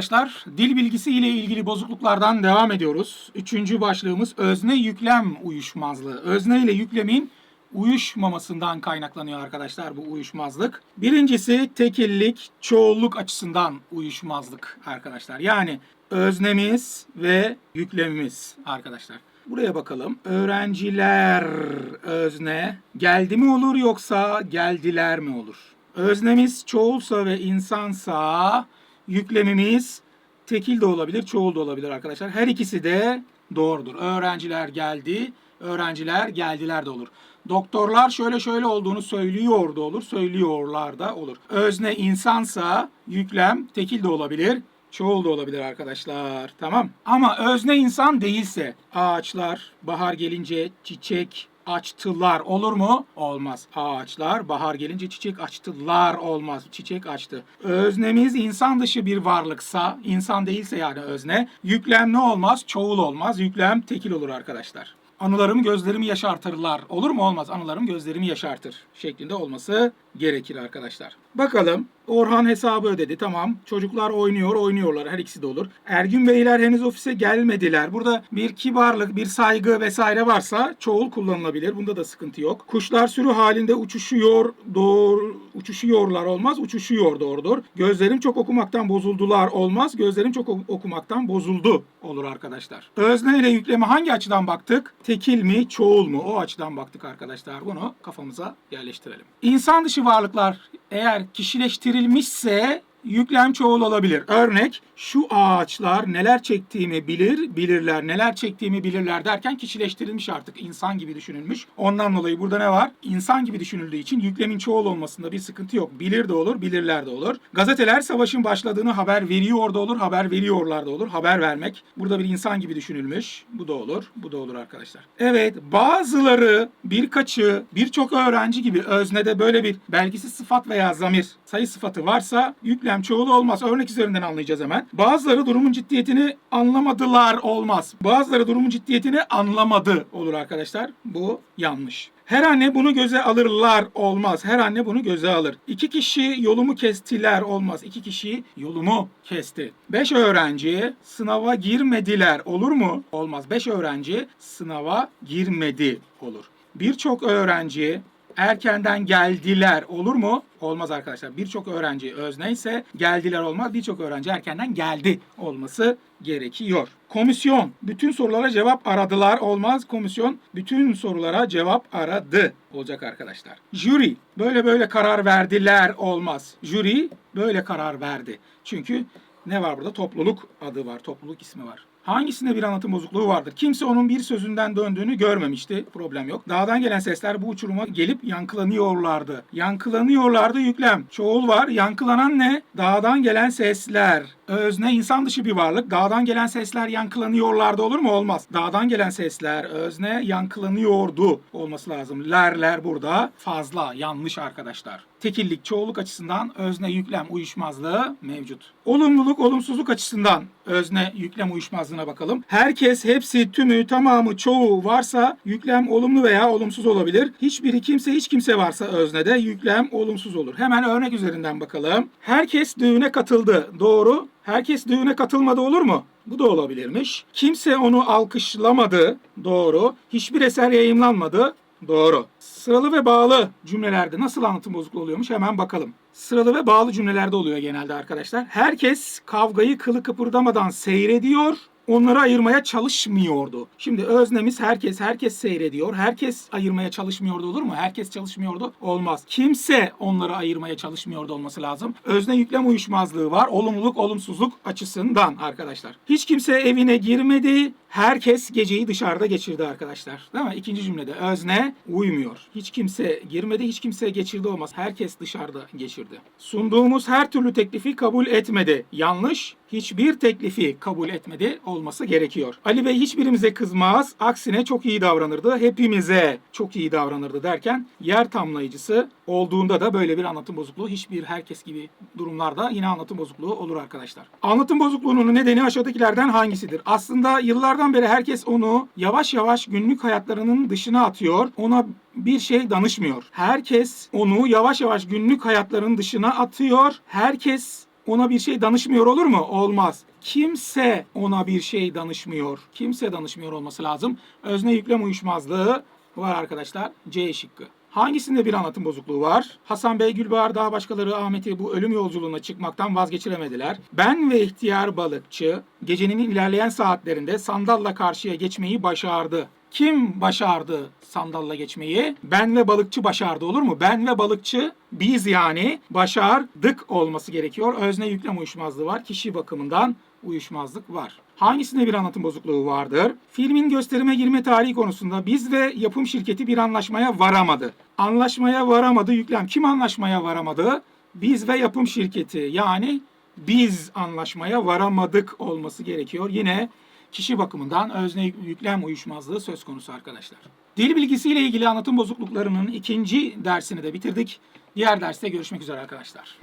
arkadaşlar. Dil bilgisi ile ilgili bozukluklardan devam ediyoruz. Üçüncü başlığımız özne yüklem uyuşmazlığı. Özne ile yüklemin uyuşmamasından kaynaklanıyor arkadaşlar bu uyuşmazlık. Birincisi tekillik, çoğulluk açısından uyuşmazlık arkadaşlar. Yani öznemiz ve yüklemimiz arkadaşlar. Buraya bakalım. Öğrenciler özne geldi mi olur yoksa geldiler mi olur? Öznemiz çoğulsa ve insansa yüklemimiz tekil de olabilir, çoğul da olabilir arkadaşlar. Her ikisi de doğrudur. Öğrenciler geldi, öğrenciler geldiler de olur. Doktorlar şöyle şöyle olduğunu söylüyor da olur, söylüyorlar da olur. Özne insansa yüklem tekil de olabilir, çoğul da olabilir arkadaşlar. Tamam. Ama özne insan değilse ağaçlar bahar gelince çiçek açtılar olur mu? Olmaz. Ağaçlar bahar gelince çiçek açtılar olmaz. Çiçek açtı. Öznemiz insan dışı bir varlıksa, insan değilse yani özne, yüklem ne olmaz? Çoğul olmaz. Yüklem tekil olur arkadaşlar. Anılarım gözlerimi yaşartırlar. Olur mu? Olmaz. Anılarım gözlerimi yaşartır şeklinde olması gerekir arkadaşlar. Bakalım. Orhan hesabı ödedi. Tamam. Çocuklar oynuyor, oynuyorlar. Her ikisi de olur. Ergün Beyler henüz ofise gelmediler. Burada bir kibarlık, bir saygı vesaire varsa çoğul kullanılabilir. Bunda da sıkıntı yok. Kuşlar sürü halinde uçuşuyor, doğru uçuşuyorlar olmaz. Uçuşuyor doğrudur. Gözlerim çok okumaktan bozuldular olmaz. Gözlerim çok ok- okumaktan bozuldu olur arkadaşlar. Özne ile yükleme hangi açıdan baktık? Tekil mi, çoğul mu? O açıdan baktık arkadaşlar. Bunu kafamıza yerleştirelim. İnsan dışı varlıklar eğer kişileştirilmişse yüklem çoğul olabilir. Örnek şu ağaçlar neler çektiğimi bilir, bilirler. Neler çektiğimi bilirler derken kişileştirilmiş artık. insan gibi düşünülmüş. Ondan dolayı burada ne var? İnsan gibi düşünüldüğü için yüklemin çoğul olmasında bir sıkıntı yok. Bilir de olur, bilirler de olur. Gazeteler savaşın başladığını haber veriyor da olur, haber veriyorlar da olur. Haber vermek. Burada bir insan gibi düşünülmüş. Bu da olur, bu da olur arkadaşlar. Evet, bazıları, birkaçı, birçok öğrenci gibi öznede böyle bir belgisiz sıfat veya zamir sayı sıfatı varsa yüklem çoğul olmaz. Örnek üzerinden anlayacağız hemen. Bazıları durumun ciddiyetini anlamadılar olmaz. Bazıları durumun ciddiyetini anlamadı olur arkadaşlar. Bu yanlış. Her anne bunu göze alırlar olmaz. Her anne bunu göze alır. İki kişi yolumu kestiler olmaz. İki kişi yolumu kesti. Beş öğrenci sınava girmediler olur mu? Olmaz. Beş öğrenci sınava girmedi olur. Birçok öğrenci erkenden geldiler olur mu? Olmaz arkadaşlar. Birçok öğrenci özne ise geldiler olmaz. Birçok öğrenci erkenden geldi olması gerekiyor. Komisyon bütün sorulara cevap aradılar olmaz. Komisyon bütün sorulara cevap aradı olacak arkadaşlar. Jüri böyle böyle karar verdiler olmaz. Jüri böyle karar verdi. Çünkü ne var burada? Topluluk adı var. Topluluk ismi var. Hangisinde bir anlatım bozukluğu vardır? Kimse onun bir sözünden döndüğünü görmemişti. Problem yok. Dağdan gelen sesler bu uçuruma gelip yankılanıyorlardı. Yankılanıyorlardı yüklem. Çoğul var. Yankılanan ne? Dağdan gelen sesler. Özne insan dışı bir varlık. Dağdan gelen sesler yankılanıyorlardı olur mu? Olmaz. Dağdan gelen sesler özne yankılanıyordu olması lazım. Lerler burada fazla. Yanlış arkadaşlar. Tekillik, çoğulluk açısından özne yüklem uyuşmazlığı mevcut. Olumluluk, olumsuzluk açısından özne yüklem uyuşmazlığına bakalım. Herkes, hepsi, tümü, tamamı, çoğu varsa yüklem olumlu veya olumsuz olabilir. Hiçbiri, kimse, hiç kimse varsa öznede yüklem olumsuz olur. Hemen örnek üzerinden bakalım. Herkes düğüne katıldı. Doğru. Herkes düğüne katılmadı olur mu? Bu da olabilirmiş. Kimse onu alkışlamadı. Doğru. Hiçbir eser yayımlanmadı. Doğru. Sıralı ve bağlı cümlelerde nasıl anlatım bozukluğu oluyormuş hemen bakalım. Sıralı ve bağlı cümlelerde oluyor genelde arkadaşlar. Herkes kavgayı kılı kıpırdamadan seyrediyor. Onları ayırmaya çalışmıyordu. Şimdi öznemiz herkes, herkes seyrediyor. Herkes ayırmaya çalışmıyordu olur mu? Herkes çalışmıyordu. Olmaz. Kimse onları ayırmaya çalışmıyordu olması lazım. Özne yüklem uyuşmazlığı var. Olumluluk, olumsuzluk açısından arkadaşlar. Hiç kimse evine girmedi. Herkes geceyi dışarıda geçirdi arkadaşlar. Değil mi? İkinci cümlede özne uymuyor. Hiç kimse girmedi, hiç kimse geçirdi olmaz. Herkes dışarıda geçirdi. Sunduğumuz her türlü teklifi kabul etmedi. Yanlış. Hiçbir teklifi kabul etmedi olması gerekiyor. Ali Bey hiçbirimize kızmaz. Aksine çok iyi davranırdı. Hepimize çok iyi davranırdı derken yer tamlayıcısı olduğunda da böyle bir anlatım bozukluğu hiçbir herkes gibi durumlarda yine anlatım bozukluğu olur arkadaşlar. Anlatım bozukluğunun nedeni aşağıdakilerden hangisidir? Aslında yıllardan beri herkes onu yavaş yavaş günlük hayatlarının dışına atıyor. Ona bir şey danışmıyor. Herkes onu yavaş yavaş günlük hayatlarının dışına atıyor. Herkes ona bir şey danışmıyor olur mu? Olmaz. Kimse ona bir şey danışmıyor. Kimse danışmıyor olması lazım. Özne yüklem uyuşmazlığı var arkadaşlar. C şıkkı. Hangisinde bir anlatım bozukluğu var? Hasan Bey, Gülbahar daha başkaları Ahmet'i bu ölüm yolculuğuna çıkmaktan vazgeçiremediler. Ben ve ihtiyar balıkçı gecenin ilerleyen saatlerinde sandalla karşıya geçmeyi başardı. Kim başardı sandalla geçmeyi? Ben ve balıkçı başardı olur mu? Ben ve balıkçı biz yani başardık olması gerekiyor. Özne yüklem uyuşmazlığı var. Kişi bakımından uyuşmazlık var. Hangisinde bir anlatım bozukluğu vardır? Filmin gösterime girme tarihi konusunda biz ve yapım şirketi bir anlaşmaya varamadı. Anlaşmaya varamadı yüklem. Kim anlaşmaya varamadı? Biz ve yapım şirketi yani biz anlaşmaya varamadık olması gerekiyor. Yine kişi bakımından özne yüklem uyuşmazlığı söz konusu arkadaşlar. Dil bilgisiyle ilgili anlatım bozukluklarının ikinci dersini de bitirdik. Diğer derste görüşmek üzere arkadaşlar.